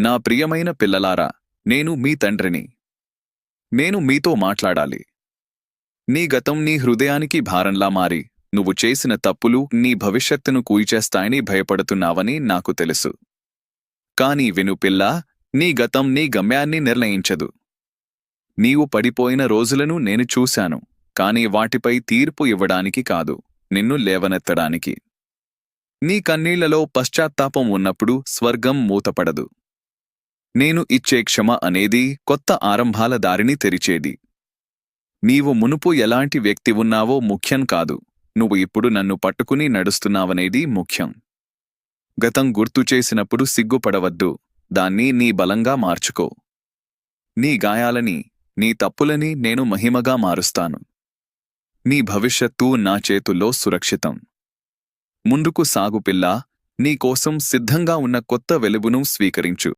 నా ప్రియమైన పిల్లలారా నేను మీ తండ్రిని. నేను మీతో మాట్లాడాలి. నీ గతం నీ హృదయానికి భారంలా మారి నువ్వు చేసిన తప్పులు నీ భవిష్యత్తును కూయిచేస్తాయని భయపడుతున్నావని నాకు తెలుసు. కాని విను పిల్ల నీ గతం నీ గమ్యాన్ని నిర్ణయించదు. నీవు పడిపోయిన రోజులను నేను చూశాను కాని వాటిపై తీర్పు ఇవ్వడానికి కాదు నిన్ను లేవనెత్తడానికి. నీ కన్నీళ్ళలో పశ్చాత్తాపం ఉన్నప్పుడు స్వర్గం మూతపడదు. నేను ఇచ్చే క్షమ అనేది కొత్త ఆరంభాల దారిని తెరిచేది. నీవు మునుపు ఎలాంటి వ్యక్తి ఉన్నావో ముఖ్యం కాదు. నువ్వు ఇప్పుడు నన్ను పట్టుకుని నడుస్తున్నావనేది ముఖ్యం. గతం గుర్తు చేసినప్పుడు సిగ్గుపడవద్దు. దాన్ని నీ బలంగా మార్చుకో. నీ గాయాలని నీ తప్పులని నేను మహిమగా మారుస్తాను. నీ భవిష్యత్తు నా చేతుల్లో సురక్షితం. ముందుకు సాగు పిల్లా నీకోసం సిద్ధంగా ఉన్న కొత్త వెలుగును స్వీకరించు.